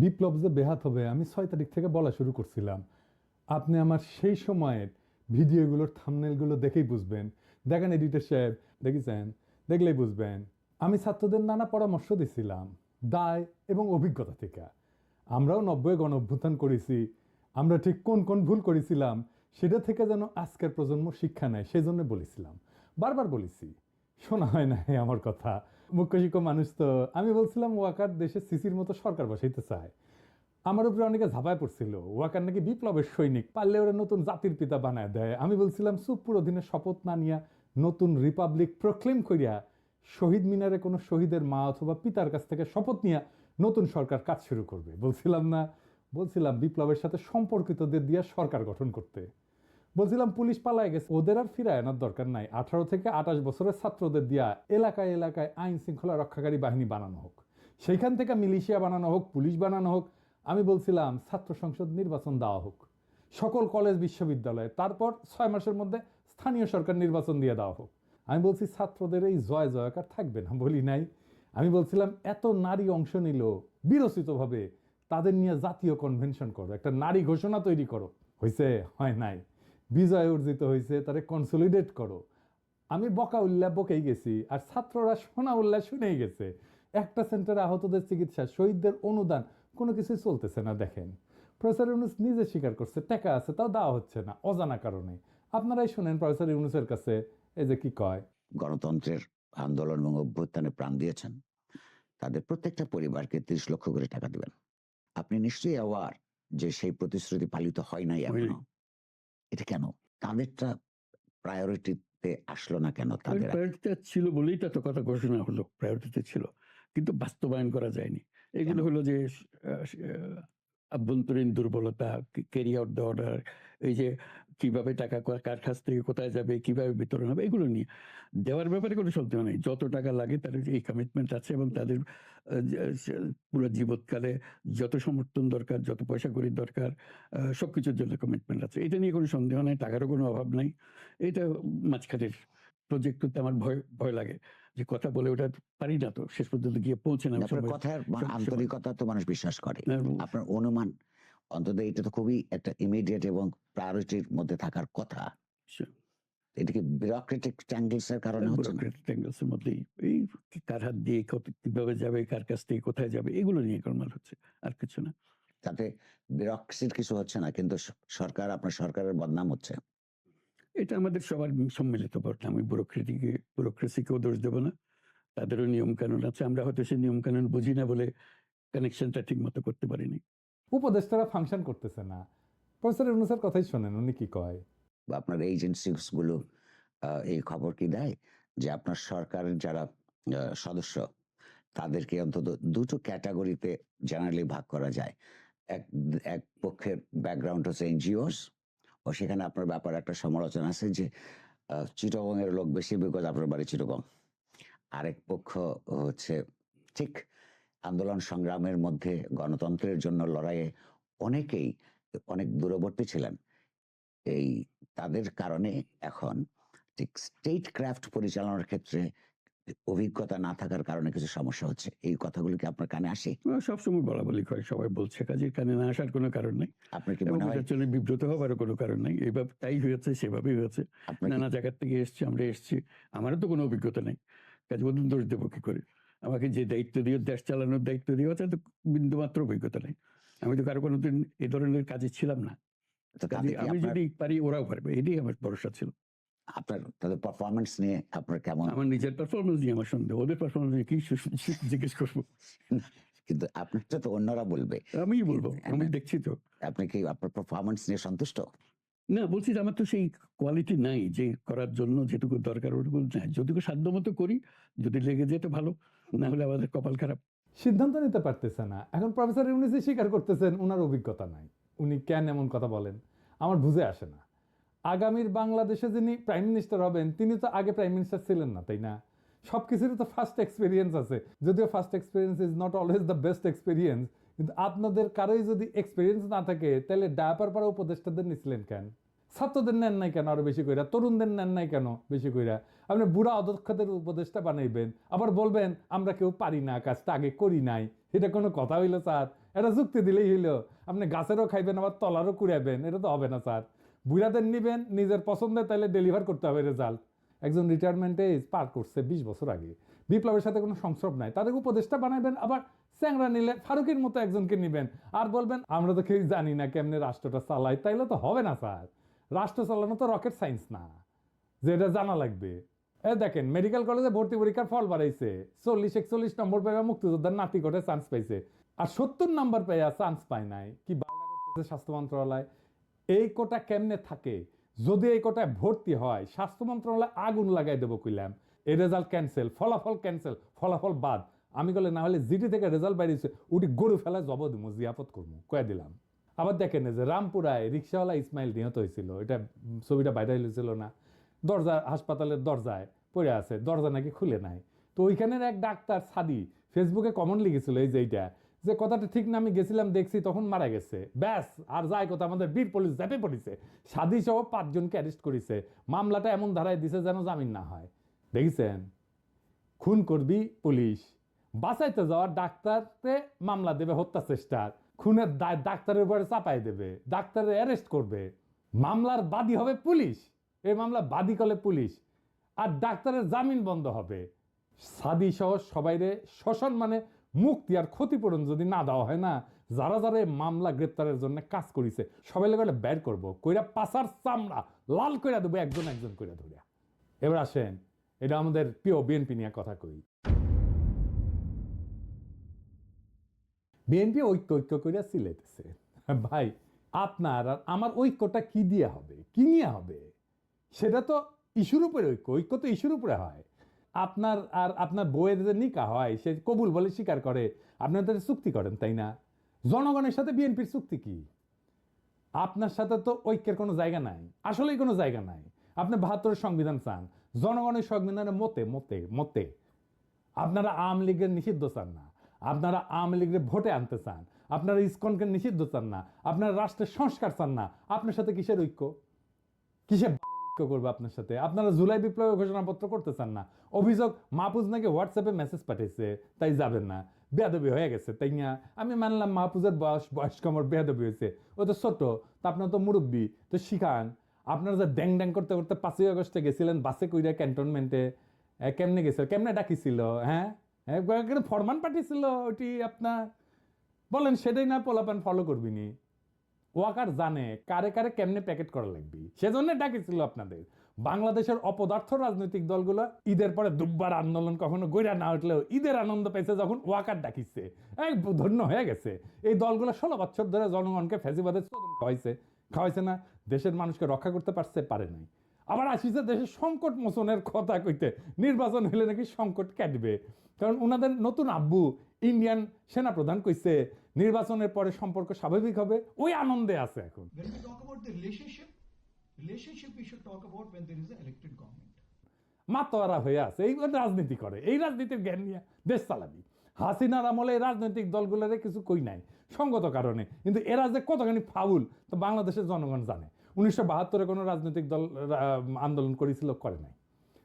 বিপ্লব যে বেহাত হবে, আমি ছয় তারিখ থেকে বলা শুরু করছিলাম। আপনি আমার সেই সময়ের ভিডিওগুলোর থামনেলগুলো দেখেই বুঝবেন। দেখেন এডিটর সাহেব, দেখেছেন? দেখলেই বুঝবেন। আমি ছাত্রদের নানা পরামর্শ দিছিলাম, দায় এবং অভিজ্ঞতা থেকে। আমরাও নব্বই গণ অভ্যুত্থান করেছি। আমরা ঠিক কোন কোন ভুল করেছিলাম, সেটা থেকে যেন আজকের প্রজন্ম শিক্ষা নেয় সেই জন্য বলেছিলাম। বারবার বলেছি, শোনা হয় না আমার কথা। মুখ্য শিক্ষক মানুষ তো। আমি বলছিলাম, ওয়াকার দেশে সিসির মতো সরকার বসাইতে চায়। আমার উপরে অনেকে ঝাঁপায় পড়ছিল। ওয়াকার নাকি বিপ্লবের সৈনিক, পারলে ওরা নতুন জাতির পিতা বানায় দেয়। আমি বলছিলাম সুপুর অধীনে শপথ না নিয়া নতুন রিপাবলিক প্রক্লেম করিয়া শহীদ মিনারে কোনো শহীদের মা অথবা পিতার কাছ থেকে শপথ নিয়া নতুন সরকার কাজ শুরু করবে। বলছিলাম না, বলছিলাম বিপ্লবের সাথে সম্পর্কিতদের দিয়ে সরকার গঠন করতে। বলছিলাম পুলিশ পালায় গেছে। ওদের আর ফিরায় আনার দরকার নাই। আঠারো থেকে আঠাশ বছরের ছাত্রদের দিয়া এলাকায় এলাকায় আইন শৃঙ্খলা রক্ষাকারী বাহিনী বানানো হোক। সেইখান থেকে মিলিশিয়া বানানো হোক, পুলিশ বানানো হোক, আমি বলছিলাম ছাত্র সংসদ নির্বাচন দেওয়া হোক। সকল কলেজ, বিশ্ববিদ্যালয়ে, তারপর ছয় মাসের মধ্যে স্থানীয় সরকার নির্বাচন দিয়ে দেওয়া হোক। আমি বলছি, ছাত্রদের এই জয় জয়কার থাকবে না বলি নাই। আমি বলছিলাম, এত নারী অংশ নিল, বিরচিতভাবে তাদের নিয়ে জাতীয় কনভেনশন করো, একটা নারী ঘোষণা তৈরি করো। হয়েছে হয় নাই। বিজয় অর্জিত হয়েছে তারে কনসলিডেট করো। আমি বকা উল্লাহ বকেই গেছি আর ছাত্ররা শোনা উল্লাহ শুনেই গেছে। একটা সেন্টারে আহতদের চিকিৎসা শহীদদের অনুদান কোনো কিছুই চলতেছে না দেখেন। প্রফেসর ইউনুস নিজে স্বীকার করছে টাকা আছে তাও দেওয়া হচ্ছে না অজানা কারণে। আপনারাই শুনেন প্রফেসর ইউনুসের কাছে এই যে কি কয়? গণতন্ত্রের আন্দোলন এবং অভ্যুত্থানে প্রাণ দিয়েছেন। তাদের প্রত্যেকটা পরিবারকে তিরিশ লক্ষ করে টাকা দিবেন। আপনি নিশ্চয়ই অ্যাওয়ার যে সেই প্রতিশ্রুতি পালিত হয় নাই এখনও। এটা কেন? তাদেরটা প্রায়োরিটিতে আসলো না কেন? তাদের প্রায়োরিটিতে ছিল বলেই তো এত কথা ঘোষণা হলো। প্রায়োরিটিতে ছিল। কিন্তু বাস্তবায়ন করা যায়নি। এগুলো হলো যে আভ্যন্তরীণ দুর্বলতা আউট দ্য অর্ডার এই যে কীভাবে টাকা কার কাছ থেকে কোথায় যাবে, কীভাবে বিতরণ হবে, এগুলো নিয়ে। দেওয়ার ব্যাপারে কোনো সন্দেহ নেই। যত টাকা লাগে তাদের এই কমিটমেন্ট আছে এবং তাদের পুরো জীবৎকালে যত সমর্থন দরকার, যত পয়সা করির দরকার সব কিছুর জন্য কমিটমেন্ট আছে। এটা নিয়ে কোনো সন্দেহ নাই, টাকারও কোনো অভাব নাই। এটা মাঝখানের প্রজেক্ট করতে আমার ভয় ভয় লাগে। যে কথা বলে ওটা পারি না তো শেষ পর্যন্ত গিয়ে পৌঁছে না কথার আন্তরিকতা তো মানুষ বিশ্বাস করে। আপনার অনুমান অন্তত এটা তো খুবই একটা ইমিডিয়েট এবং প্রায়োরিটির মধ্যে থাকার কথা। সে- এটা কি বিউরোক্রেটিক ট্যাঙ্গেলস এর কারণে হচ্ছে না? এর মধ্যেই। এই কার হাত দিয়ে কীভাবে যাবে কার কাছ থেকে কোথায় যাবে এগুলো নিয়ে গোলমাল হচ্ছে আর কিছু না। তাতে বিউরোক্রেসির কিছু হচ্ছে না কিন্তু সরকার আপনার সরকারের বদনাম হচ্ছে। এটা আমাদের সবার সম্মিলিত বটে আমি ব্যুরোক্রেটিকে ব্যুরোক্রেসিকেও দোষ দেবো না। তাদেরও নিয়মকানুন আছে। আমরা হয়তো সেই নিয়মকানুন বুঝি না বলে কানেকশনটা ঠিক মতো করতে পারিনি। উপদেষ্টারা ফাংশন করতেছে না। প্রফেসর ইউনুসের কথাই শোনেন উনি কি কয়? বা আপনার এজেন্সিগুলো আহ, এই খবর কি দেয়? যে আপনার সরকারের যারা আহ, সদস্য তাদেরকে অন্তত দুটো ক্যাটাগরিতে জেনারেলি ভাগ করা যায়। এক এক পক্ষের ব্যাকগ্রাউন্ড হচ্ছে এনজিওস ও সেখানে আপনার ব্যাপারে একটা সমালোচনা আছে যে চিটগং এর লোক বেশি বিকজ আপনার বাড়ি চিটগং। আরেক পক্ষ হচ্ছে, ঠিক আন্দোলন সংগ্রামের মধ্যে গণতন্ত্রের জন্য লড়াইয়ে অনেকেই অনেক দূরবর্তী ছিলেন। এই তাদের কারণে এখন ঠিক স্টেট ক্রাফট পরিচালনার ক্ষেত্রে অভিজ্ঞতা না থাকার কারণে কিছু সমস্যা হচ্ছে। এই কথাগুলো কি আপনার কানে আসে? সবসময় বলা বলি করে। সবাই বলছে কাজের কানে না আসার কোনো কারণ নেই। আপনার কি মনে হয়? জন্য বিব্রত হওয়ারও কোনো কারণ নেই। এইভাবে তাই হয়েছে সেভাবেই হয়েছে। নানা জায়গার থেকে এসছি আমরা এসছি। আমারও তো কোনো অভিজ্ঞতা নেই। কাজে বলুন দোষ দেবো কি করে? আমাকে যে দায়িত্ব দিয়ে দেশ চালানোর দায়িত্ব দিয়ে তাতে বিন্দু মাত্র অভিজ্ঞতা নেই। আমি তো কারও কোনোদিন এই ধরনের কাজে ছিলাম না। কাজে আমি যদি পারি ওরাও পারবে। এটাই আমার ভরসা ছিল। আপনার তাদের পারফরমেন্স নিয়ে আপনার কেমন? আমার নিজের পারফরমেন্স নিয়ে আমার সন্দেহ। ওদের পারফরমেন্স নিয়ে কি জিজ্ঞেস করব? কিন্তু আপনারটা তো অন্যরা বলবে। আমি বলব। আমি হ্যাঁ। দেখছি তো। আপনি কি আপনার পারফরমেন্স নিয়ে সন্তুষ্ট? না বলছি যে আমার তো সেই কোয়ালিটি নাই যে করার জন্য যেটুকু দরকার ওটুকু নাই। যদিও সাধ্য মতো করি যদি লেগে যেতে ভালো না হলে আমাদের কপাল খারাপ। সিদ্ধান্ত নিতে পারতেছে না। এখন প্রফেসর ইউনুসই স্বীকার করতেছেন ওনার অভিজ্ঞতা নাই। উনি কেন এমন কথা বলেন? আমার বুঝে আসে না। আগামীর বাংলাদেশে যিনি প্রাইম মিনিস্টার হবেন, তিনি তো আগে প্রাইম মিনিস্টার ছিলেন না, তাই না? সব কিছুরই তো ফার্স্ট এক্সপিরিয়েন্স আছে। যদিও first experience is not always the best experience কিন্তু আপনাদের কারোই যদি এক্সপিরিয়েন্স না থাকে, তাহলে ডায়াপার পাড়া উপদেষ্টাদের নিছিলেন কেন? ছাত্রদের নেন নাই কেন আরও বেশি কইরা? তরুণদের নেন নাই কেন বেশি কইরা? আপনি বুড়া অদক্ষদের উপদেষ্টা বানাইবেন, আবার বলবেন, আমরা কেউ পারি না, কাজটা আগে করি নাই। এটা কোনো কথা হইল, স্যার? এটা যুক্তি দিলেই হইল। আপনি গাছেরও খাইবেন, আবার তলারও কুড়াবেন এটা তো হবে না, স্যার। বুড়াদের নিবেন, নিজের পছন্দের, তাইলে ডেলিভার করতে হবে রেজাল্ট একজন রিটায়ারমেন্টে পার করছে বিশ বছর আগে। বিপ্লবের সাথে কোনো সংস্রব নাই। তাদের উপদেষ্টা বানাবেন আবার চ্যাংরা নিলে ফারুকের মতো একজনকে নিবেন। আর বলবেন, আমরা তো কেউ জানি না কেমনে রাষ্ট্রটা চালাই তাইলে তো হবে না স্যার। রাষ্ট্র চালানো তো রকেট সায়েন্স না। যে এটা জানা লাগবে। এ দেখেন মেডিকেল কলেজে ভর্তি পরীক্ষার ফল বাড়াইছে। চল্লিশ একচল্লিশ নম্বর পেয়ে মুক্তিযোদ্ধার নাতি করে চান্স পাইছে। আর সত্তর নম্বর পেয়ে চান্স পায় নাই। কি বাংলা করতেছে স্বাস্থ্য মন্ত্রণালয়? এই কোটা কেমনে থাকে? যদি এই কোটায় ভর্তি হয়, স্বাস্থ্য মন্ত্রণালয় আগুন লাগাই দেবো কইলাম। এই রেজাল্ট ক্যান্সেল ফলাফল ক্যান্সেল ফলাফল বাদ। আমি বলে না হলে জিটি থেকে রেজাল্ট বাইরেছে উঠি গরু ফেলায় জব দিব জিয়াপত করব কয়ে দিলাম। আবার দেখেন যে রামপুরায় রিক্সাওয়ালা ইসমাইল নিহত হয়েছিল। এটা ছবিটা বাইরে হয়েছিল না। দরজা, হাসপাতালের দরজায় পড়ে আছে, দরজা নাকি খুলে নাই। তো ওইখানের এক ডাক্তার সাদি ফেসবুকে কমন লিখেছিল এই যে এইটা যে কথাটা ঠিক না, আমি গেছিলাম, দেখছি তখন মারা গেছে। ব্যাস, আর যাই কথা, আমাদের বীর পুলিশ ঝাঁপে পড়েছে। সাদি সহ পাঁচজনকে অ্যারেস্ট করেছে। মামলাটা এমন ধারায় দিছে যেন জামিন না হয়। দেখেছেন? খুন করবি পুলিশ। বাঁচাইতে যাওয়া ডাক্তারকে মামলা দেবে হত্যা চেষ্টার খুনের দায় ডাক্তারের উপরে চাপাই দেবে। ডাক্তারের অ্যারেস্ট করবে। মামলার বাদী হবে পুলিশ। এই মামলা বাদী করলে পুলিশ। আর ডাক্তারের জামিন বন্ধ হবে। সাদি সহ সবাইরে শোষণ মানে মুক্তি আর ক্ষতিপূরণ যদি না দেওয়া হয় না, যারা যারা মামলা গ্রেপ্তারের জন্য কাজ করেছে, সবাই লাগে বের করব। কইরা পাশার চামড়া, লাল কইরা দেবো, একজন একজন কইরা ধরিয়া। এবার আসেন, এটা আমাদের প্রিয় বিএনপি নিয়ে কথা কই। বিএনপি ঐক্য ঐক্য করিয়া সিলেতেছে ভাই, আপনার আর আমার ঐক্যটা কি দিয়ে হবে? কি নিয়ে হবে? সেটা তো ইস্যুর উপরে ঐক্য ঐক্য তো ইস্যুর উপরে হয়। আপনার আর আপনার বইয়ের যে নিকা হয়, সে কবুল বলে স্বীকার করে। আপনার তাদের চুক্তি করেন, তাই না? জনগণের সাথে বিএনপির চুক্তি কি? আপনার সাথে তো ঐক্যের কোনো জায়গা নাই। আসলেই কোনো জায়গা নাই। আপনি বাহাত্তরের সংবিধান চান। জনগণের সংবিধানের মতে মতে মতে আপনারা আওয়ামী লীগের নিষিদ্ধ চান না। আপনারা আওয়ামী লীগের ভোটে আনতে চান। আপনারা ইসকনকে নিষিদ্ধ চান না। আপনারা রাষ্ট্রের সংস্কার চান না। আপনার সাথে কিসের ঐক্য? কিসের করবে আপনার সাথে। আপনারা জুলাই বিপ্লবের ঘোষণাপত্র করতে চান না। অভিযোগ, মাহফুজ নাকি হোয়াটসঅ্যাপে মেসেজ পাঠিয়েছে তাই যাবেন না। বেয়াদবি হয়ে গেছে, তাই না? আমি মানলাম মাহফুজের বয়স বয়স কমর বেয়াদবি হয়েছে। ও তো ছোট, তা আপনার তো মুরব্বী, তো শিখান। আপনারা যে ড্যাং ড্যাং করতে করতে পাঁচই আগস্টে গেছিলেন, বাসে কইরা ক্যান্টনমেন্টে কেমনে গেছিল? কেমনে ডাকিছিল হ্যাঁ? হ্যাঁ ফরমান পাঠিয়েছিল ওটি আপনার। বলেন, সেটাই না পোলাপান ফলো করবিনি। ওয়াকার জানে কারে কারে কেমনে প্যাকেট করা লাগবে। সেজন্য ডাকেছিল আপনাদের। বাংলাদেশের অপদার্থ রাজনৈতিক দলগুলো ঈদের পরে দুব্বার আন্দোলন কখনো গইরা না উঠলেও ঈদের আনন্দ পেয়েছে যখন ওয়াকার ডাকিছে। এই ধন্য হয়ে গেছে। এই দলগুলো ষোলো বছর ধরে জনগণকে ফেসিবাদের চোদন খাওয়াইছে। খাওয়াইছে না, দেশের মানুষকে রক্ষা করতে পারছে, পারে নাই। আবার আসিছে দেশের সংকট মোচনের কথা কইতে, নির্বাচন হলে নাকি সংকট কাটবে। কারণ ওনাদের নতুন আব্বু ইন্ডিয়ান সেনাপ্রধান কইছে নির্বাচনের পরে সম্পর্ক স্বাভাবিক হবে ওই আনন্দে আছে এখন. মাতোয়ারা হয়ে আছে এই রাজনীতি করে এই রাজনীতির জ্ঞান নিয়ে দেশ চালাবি। হাসিনার আমলে রাজনৈতিক দলগুলোরে কিছু কই নাই সঙ্গত কারণে। কিন্তু এরা যে কতখানি ফাউল তো বাংলাদেশের জনগণ জানে। উনিশশো বাহাত্তরে কোনো রাজনৈতিক দল আন্দোলন করেছিল করে নাই।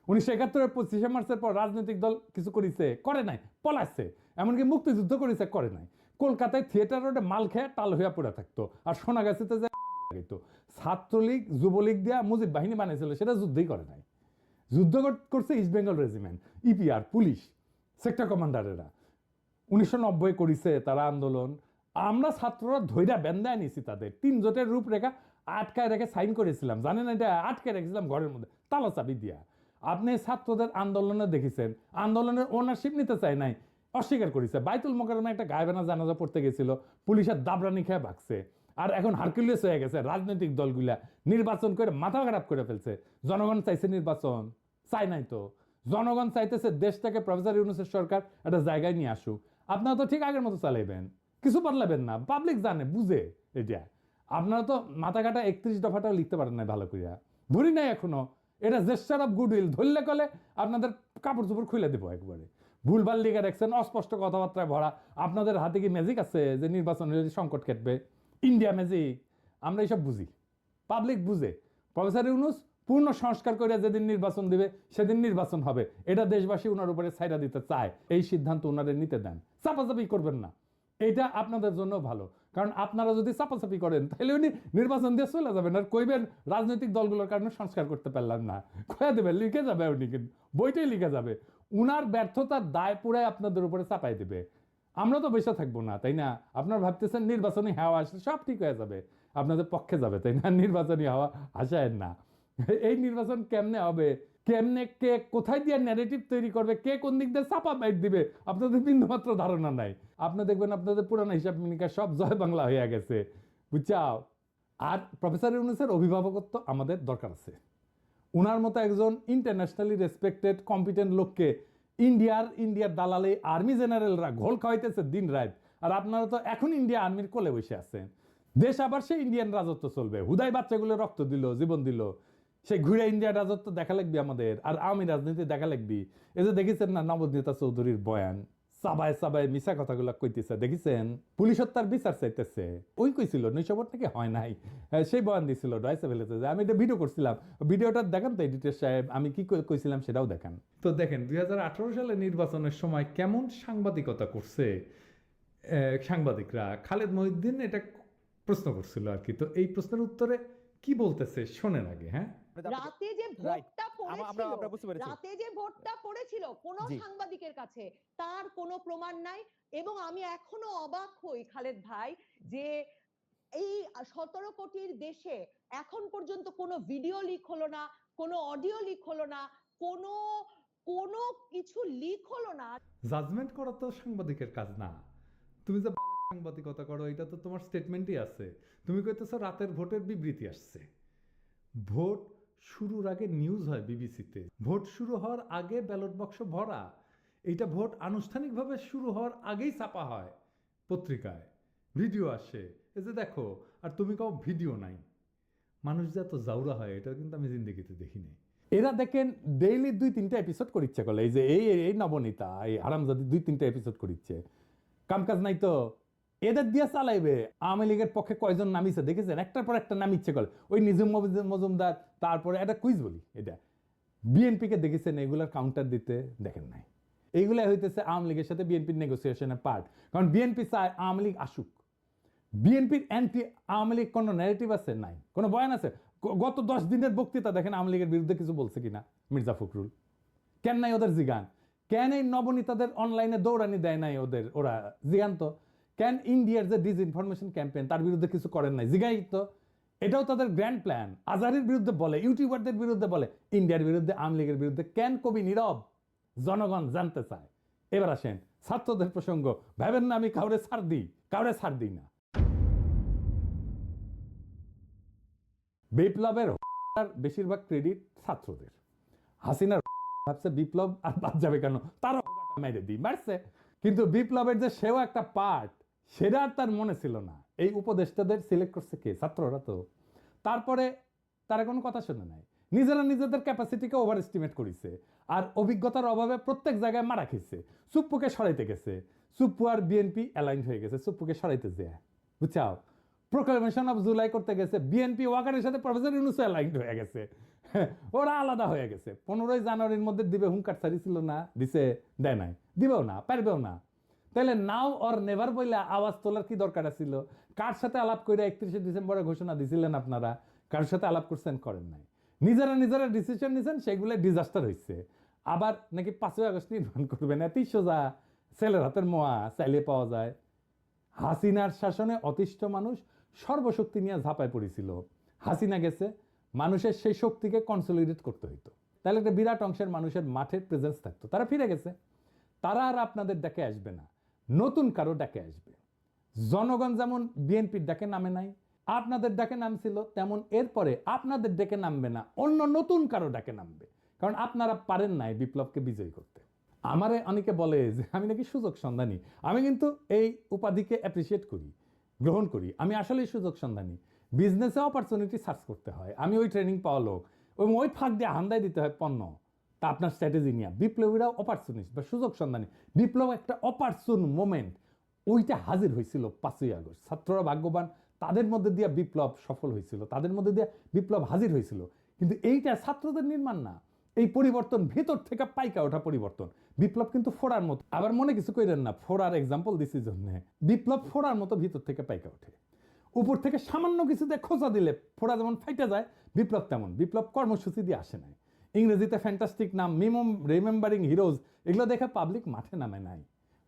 উনিশশো একাত্তরের পঁচিশে মার্চের পর রাজনৈতিক দল কিছু করেছে করে নাই পলাচ্ছে এমনকি মুক্তিযুদ্ধ করেছে করে নাই। কলকাতায় থিয়েটার রোডে মাল খেয়ে টাল হইয়া পড়ে থাকতো। আর সোনাগাছিতে যে লাগাইতো ছাত্রলীগ, যুবলীগ দিয়া মুজিব বাহিনী বানিয়েছিল সেটা যুদ্ধই করে নাই। যুদ্ধ করছে East Bengal regiment EPR police sector কমান্ডারেরা উনিশশো নব্বই করেছে তারা আন্দোলন। আমরা ছাত্ররা ধৈর্য বেন্দায় নিছি তাদের। তিন জোটের রূপরেখা আটকায় রেখে সাইন করেছিলাম। জানেন এটা? আটকে রেখেছিলাম ঘরের মধ্যে। তালা চাবি দিয়া। আপনি ছাত্রদের আন্দোলনে দেখেছেন। আন্দোলনের ওনারশিপ নিতে চায় নাই। অস্বীকার করেছে। বাইতুল মোকারমে একটা গায়বানা জানাজা পড়তে গেছিল পুলিশের দাবরানি খেয়ে ভাগছে। আর এখন হারকুলিয়াস হয়ে গেছে, রাজনৈতিক দলগুলা নির্বাচন করে মাথা খারাপ করে ফেলছে। জনগণ চাইছে নির্বাচন চাই নাই তো। জনগণ চাইতেছে দেশটাকে প্রফেসর ইউনুসের সরকার একটা জায়গায় নিয়ে আসুক। আপনারা তো ঠিক আগের মতো চালাইবেন, কিছু পারলাবেন না পাবলিক জানে, বুঝে এটা। আপনারা তো মাথা কাটা একত্রিশ দফাটাও লিখতে পারেন না ভালো করিয়া ধরি নাই এখনও, এটা জেস্টার অফ গুডউইল ধরলে কলে আপনাদের কাপড় চোপড় খুলে দেবো একবারে। ভুলভাল লিখে রাখছেন অস্পষ্ট কথাবার্তায় ভরা। আপনাদের হাতে কি ম্যাজিক আছে যে নির্বাচন হলে সংকট কাটবে? ইন্ডিয়া ম্যাজিক আমরা এইসব বুঝি। পাবলিক বুঝে। প্রফেসর ইউনুস পূর্ণ সংস্কার করে যেদিন নির্বাচন দিবে, সেদিন নির্বাচন হবে। এটা দেশবাসী ওনার উপরে ছাইরা দিতে চায়। এই সিদ্ধান্ত ওনাদের নিতে দেন। চাপাচাপি করবেন না। এটা আপনাদের জন্য ভালো। কারণ আপনারা যদি চাপাচাপি করেন, তাহলে উনি নির্বাচন দিয়ে চলে যাবেন। আর কইবেন, রাজনৈতিক দলগুলোর কারণে সংস্কার করতে পারলাম না। কয়ে দেবেন, লিখে যাবে উনি কিন্তু। বইটাই লিখে যাবে। উনার ব্যর্থতার দায় পুরাই আপনাদের উপরে চাপাই দেবে। আমরা তো বসে থাকব না, তাই না? আপনারা ভাবতেছেন নির্বাচনী হাওয়া আসলে সব ঠিক হয়ে যাবে। আপনাদের পক্ষে যাবে, তাই না? নির্বাচনী হাওয়া আসায় না। এই নির্বাচন কেমনে হবে? কেমনে কে কোথায় দিয়ে ন্যারেটিভ তৈরি করবে? কে কোন দিক দিয়ে চাপা বাইট দিবে? আপনাদের বিন্দুমাত্র ধারণা নাই। আপনি দেখবেন আপনাদের পুরানো হিসাব মিনিকা সব জয় বাংলা হয়ে গেছে। বুঝছাও? আর প্রফেসর ইউনুসের অভিভাবকত্ব আমাদের দরকার আছে। উনার মতো একজন ইন্টারন্যাশনালি রেসপেক্টেড কম্পিটেন্ট লোককে ইন্ডিয়ার ইন্ডিয়ার দালালে আর্মি জেনারেলরা ঘোল খাওয়াইতেছে দিন রাত। আর আপনারা তো এখন ইন্ডিয়া আর্মির কোলে বসে আছেন। দেশ আবার সেই ইন্ডিয়ান রাজত্ব চলবে। হুদাই বাচ্চাগুলো রক্ত দিল, জীবন দিল। সেই ঘুরে ইন্ডিয়ার রাজত্ব দেখা লাগবে আমাদের। আর আমি রাজনীতি দেখা লাগবি। এই যে দেখেছেন না নবনীতা চৌধুরীর বয়ান? সাবায় সাবায় মিশা কথাগুলো কইতেছে। দেখেছেন? পুলিশ হত্যার বিচার চাইতেছে। ওই কইছিল নৈশবর থেকে হয় নাই? হ্যাঁ, সেই বয়ান দিছিল ডয়সে ফেলেছে যে আমি এটা ভিডিও করছিলাম। ভিডিওটা দেখান তো এডিটর সাহেব আমি কি কইছিলাম সেটাও দেখান। তো দেখেন দুই হাজার আঠারো সালে নির্বাচনের সময় কেমন সাংবাদিকতা করছে সাংবাদিকরা? খালেদ মহিউদ্দিন এটা প্রশ্ন করছিল আর কি। তো এই প্রশ্নের উত্তরে কি বলতেছে শোনেন আগে হ্যাঁ? রাতে যে ভোটটা পড়েছিল। রাতে যে ভোটটা পড়েছিল কোন সাংবাদিকের কাছে তার কোনো প্রমাণ নাই এবং আমি এখনও অবাক হই খালেদ ভাই যে এই সতেরো কোটির দেশে এখন পর্যন্ত কোনো ভিডিও লিক হলো না কোনো অডিও লিক হলো না কোনো কোনো কিছু লিক হলো না। জাজমেন্ট করা তো সাংবাদিকের কাজ না। তুমি যে সাংবাদিকতা করো এটা তো তোমার স্টেটমেন্টই আছে। তুমি কইতেছো রাতের ভোটের বিবৃতি আসছে। ভোট শুরুর আগে নিউজ হয় বিবিসিতে ভোট শুরু হওয়ার আগে ব্যালট বাক্স ভরা। এইটা ভোট আনুষ্ঠানিকভাবে শুরু হওয়ার আগেই ছাপা হয় পত্রিকায়। ভিডিও আসে। এই যে দেখো, আর তুমি কাউ ভিডিও নাই। মানুষ যে এত জাউরা হয়, এটা কিন্তু আমি জিন্দগিতে দেখি নাই এরা দেখেন ডেইলি দুই, তিনটা এপিসোড করিচ্ছে কলে। এই যে এই, এই- নবনীতা, এই হারামজাদি দুই, তিনটা এপিসোড করিচ্ছে। কামকাজ নাই তো। এদের দিয়ে চালাইবে। আওয়ামী লীগের পক্ষে কয়জন নামিছে, দেখেছেন? একটার পর একটা নামিচ্ছে কল। ওই নিজুম মজুম- মজুমদার তারপরে একটা কুইজ বলি, এটা। বিএনপিকে দেখেছেন, এগুলার কাউন্টার দিতে দেখেন নাই। এইগুলা হইতেছে আওয়ামী লীগের সাথে বিএনপির নেগোসিয়েশনের পার্ট কারণ বিএনপি চায় আওয়ামী লীগ আসুক। বিএনপির অ্যান্টি আওয়ামী লীগ কোনো ন্যারেটিভ আছে? নাই। কোনো বয়ান আছে? গত দশ দিনের বক্তৃতা দেখেন আওয়ামী লীগের বিরুদ্ধে কিছু বলছে কিনা, মির্জা ফখরুল। কেন নাই ওদের জিগান? কেন এই নবনীতাদের অনলাইনে দৌড়ানি দেয় নাই ওদের, ওরা? জিগান তো। কেন ইন্ডিয়ার যে ডিসইনফরমেশন ক্যাম্পেইন তার বিরুদ্ধে কিছু করেন নাই? জিগাই তো। এটাও তাদের গ্র্যান্ড প্ল্যান আজহারের বিরুদ্ধে বলে, ইউটিউবারদের বিরুদ্ধে বলে, ইন্ডিয়ার বিরুদ্ধে, আওয়ামী লীগের বিরুদ্ধে কেন কবি নীরব? জনগণ জানতে চায়। এবার আসেন ছাত্রদের প্রসঙ্গ। ভাবেন না আমি কাউরে ছাড় দিই, কাউরে ছাড় দিই না। বিপ্লবের বেশিরভাগ ক্রেডিট ছাত্রদের। হাসিনার ভাবছে বিপ্লব আর বাদ যাবে কেন? তারও মেরে দিই, মারছে। কিন্তু বিপ্লবের যে সেও একটা পার্ট সেটা আর তার মনে ছিল না। এই উপদেষ্টাদের সিলেক্ট করছে কে? ছাত্ররা তো। তারপরে তারা কোনো কথা শুনে নাই। নিজেরা নিজেদের ক্যাপাসিটিকে ওভার এস্টিমেট করেছে। আর অভিজ্ঞতার অভাবে প্রত্যেক জায়গায় মারা খেয়েছে। সুপ্পুকে সরাইতে গেছে। সুপ্পু আর বিএনপি অ্যালাইন হয়ে গেছে। সুপ্পুকে সরাইতে যায়। বুঝছাও? প্রোক্লামেশন অফ জুলাই করতে গেছে। বিএনপি ওয়াকারের সাথে প্রফেসর ইউনুস অ্যালাইন হয়ে গেছে। ওরা আলাদা হয়ে গেছে। পনেরোই জানুয়ারির মধ্যে দিবে হুঙ্কার ছাড়িছিল না, দিছে, দেয় নাই। দিবেও না, পারবেও না। তাহলে নাও অর নেভার বইলে আওয়াজ তোলার কি দরকার ছিল কার সাথে আলাপ করে একত্রিশে ডিসেম্বরে ঘোষণা দিছিলেন আপনারা? কার সাথে আলাপ করছেন, করেন নাই। নিজেরা নিজেরা ডিসিশন নিছেন সেগুলো ডিজাস্টার হয়েছে আবার নাকি পাঁচই আগস্ট নির্মাণ করবেন, এতই সোজা। ছেলের হাতের মোয়া, চাইলে পাওয়া যায়। হাসিনার শাসনে অতিষ্ঠ মানুষ সর্বশক্তি নিয়ে ঝাঁপায় পড়েছিল। হাসিনা গেছে, মানুষের সেই শক্তিকে কনসলিডেট করতে হইতো। তাহলে একটা বিরাট অংশের মানুষের মাঠের প্রেজেন্স থাকতো। তারা ফিরে গেছে। তারা আর আপনাদের ডাকে আসবে না। নতুন কারও ডাকে আসবে। জনগণ যেমন বিএনপির ডাকে নামে নাই, আপনাদের ডাকে নামছিল তেমন এরপরে আপনাদের ডেকে নামবে না, অন্য নতুন কারও ডাকে নামবে। কারণ আপনারা পারেন নাই বিপ্লবকে বিজয়ী করতে। আমারে অনেকে বলে যে, আমি নাকি সুযোগ সন্ধানী। আমি কিন্তু এই উপাধিকে অ্যাপ্রিসিয়েট করি, গ্রহণ করি। আমি আসলেই সুযোগ সন্ধানী। বিজনেসে অপরচুনিটি সার্চ করতে হয়। আমি ওই ট্রেনিং পাওয়া লোক। ওই ফাঁক দিয়ে হান্দায় দিতে হয় পণ্য। তা আপনার স্ট্র্যাটেজি নিয়ে। বিপ্লবীরাও অপরচুনিস্ট বা সুযোগ সন্ধানী। বিপ্লব একটা অপরচুন মোমেন্ট ওইটা হাজির হয়েছিল পাঁচই আগস্ট। ছাত্ররা ভাগ্যবান, তাদের মধ্যে দিয়ে বিপ্লব সফল হয়েছিল। তাদের মধ্যে দিয়ে বিপ্লব হাজির হয়েছিল। কিন্তু এইটা ছাত্রদের নির্মাণ না। এই পরিবর্তন ভিতর থেকে পাইকা ওঠা পরিবর্তন। বিপ্লব কিন্তু ফোড়ার মতো। আবার মনে কিছু কইরেন না, ফোড়ার এক্সাম্পল দিছি জন্য। বিপ্লব ফোড়ার মতো ভিতর থেকে পাইকা ওঠে। উপর থেকে সামান্য কিছুতে খোঁচা দিলে ফোড়া যেমন ফাইটা যায়, বিপ্লব তেমন। বিপ্লব কর্মসূচি দিয়ে আসে নাই। ইংরেজিতে ফ্যান্টাস্টিক নাম মিমম রিমেম্বারিং হিরোজ এগুলো দেখে পাবলিক মাঠে নামে নাই,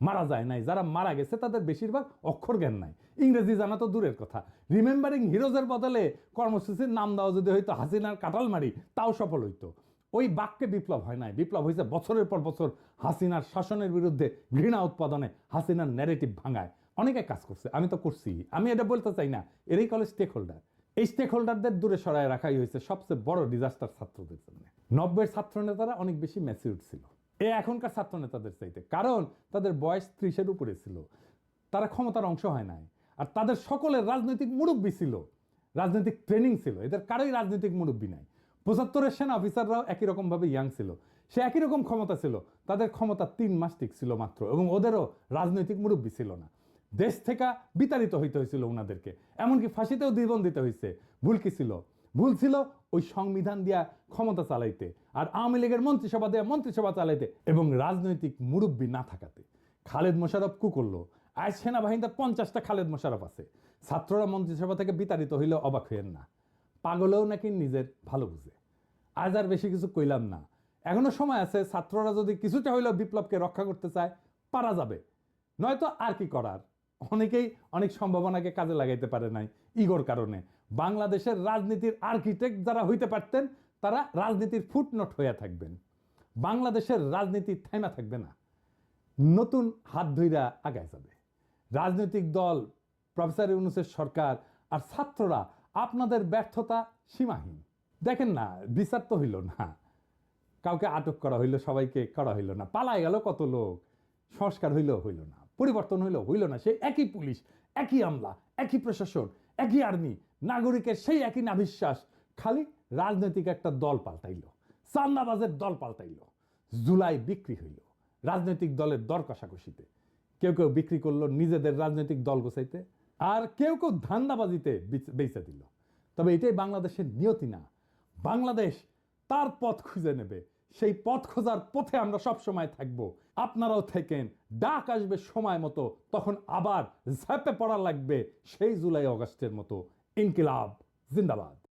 মারা যায় নাই। যারা মারা গেছে, তাদের বেশিরভাগ অক্ষর জ্ঞান নাই। ইংরেজি জানা তো দূরের কথা। রিমেম্বারিং হিরোজের বদলে কর্মসূচির নাম দেওয়া যদি হয়তো হাসিনার কাটাল মারি তাও সফল হইতো। ওই বাক্যে বিপ্লব হয় নাই। বিপ্লব হয়েছে বছরের পর বছর হাসিনার শাসনের বিরুদ্ধে ঘৃণা উৎপাদনে হাসিনার ন্যারেটিভ ভাঙায়। অনেকে কাজ করছে, আমি তো করছি। আমি এটা বলতে চাই না। এরই কলেজ স্টেক হোল্ডার এই স্টেক হোল্ডারদের দূরে সরায় রাখাই হয়েছে সবচেয়ে বড় ডিজাস্টার ছাত্রদের জন্য। নব্বইয়ের ছাত্র নেতারা অনেক বেশি ম্যাচিউর ছিল। এ এখনকার ছাত্র নেতাদের চাইতে। কারণ তাদের বয়স ত্রিশের উপরে ছিল। তারা ক্ষমতার অংশ হয় নাই। আর তাদের সকলের রাজনৈতিক মুরব্বী ছিল। রাজনৈতিক ট্রেনিং ছিল। এদের কারোই রাজনৈতিক মুরব্বী নাই। পঁচাত্তরের সেনা অফিসাররাও একই রকমভাবে ইয়াং ছিল। সে একই রকম ক্ষমতা ছিল। তাদের ক্ষমতা তিন মাস টিক ছিল মাত্র এবং ওদেরও রাজনৈতিক মুরব্বী ছিল না। দেশ থেকে বিতাড়িত হইতে হয়েছিল ওনাদেরকে এমনকি ফাঁসিতেও জীবন দিতে হয়েছে ভুল কি ছিল? ভুল ছিল ওই সংবিধান দিয়া ক্ষমতা চালাইতে, আর আওয়ামী লীগের মন্ত্রিসভা দেয়া মন্ত্রিসভা চালাইতে এবং রাজনৈতিক মুরব্বী না থাকাতে। খালেদ মোশারফ কু করল? আজ সেনাবাহিনীতে পঞ্চাশটা খালেদ মোশারফ আছে। ছাত্ররা মন্ত্রিসভা থেকে বিতাড়িত হইলে অবাক হইয়েন না। পাগলেও নাকি নিজের ভালো বুঝে। আজ আর বেশি কিছু কইলাম না। এখনও সময় আছে, ছাত্ররা যদি কিছুটা হইলেও বিপ্লবকে রক্ষা করতে চায়, পারা যাবে। নয়তো আর কি করার? অনেকেই অনেক সম্ভাবনাকে কাজে লাগাইতে পারে নাই ইগোর কারণে। বাংলাদেশের রাজনীতির আর্কিটেক্ট যারা হইতে পারতেন, তারা রাজনীতির ফুটনোট হইয়া থাকবেন। বাংলাদেশের রাজনীতি থেমা থাকবে না। নতুন হাত ধইরা আগায় যাবে। রাজনৈতিক দল, প্রফেসর ইউনুসের সরকার আর ছাত্ররা আপনাদের ব্যর্থতা সীমাহীন। দেখেন না, বিচার তো হইল না। কাউকে আটক করা হইল, সবাইকে করা হইল না। পালায় গেল কত লোক, সংস্কার হইল হইল না। পরিবর্তন হইল, হইল না। সেই একই পুলিশ, একই আমলা, একই প্রশাসন, একই আর্মি, নাগরিকের সেই একই নাভিশ্বাস, খালি রাজনৈতিক একটা দল পাল্টাইলো, চান্দাবাজের দল পাল্টাইলো, জুলাই বিক্রি হইল, রাজনৈতিক দলের দর কষাকষিতে। কেউ কেউ বিক্রি করল নিজেদের রাজনৈতিক দল গোছাইতে, আর কেউ কেউ ধান্দাবাজিতে বিচ- দিল। তবে এটাই বাংলাদেশের নিয়তি না। বাংলাদেশ তার পথ খুঁজে নেবে। সেই পথ খোঁজার পথে আমরা সব সময় থাকব। আপনারাও থাকেন ডাক আসবে সময় মতো, তখন আবার ঝাঁপে পড়া লাগবে সেই জুলাই অগস্টের মতো ইনকিলাব, জিন্দাবাদ।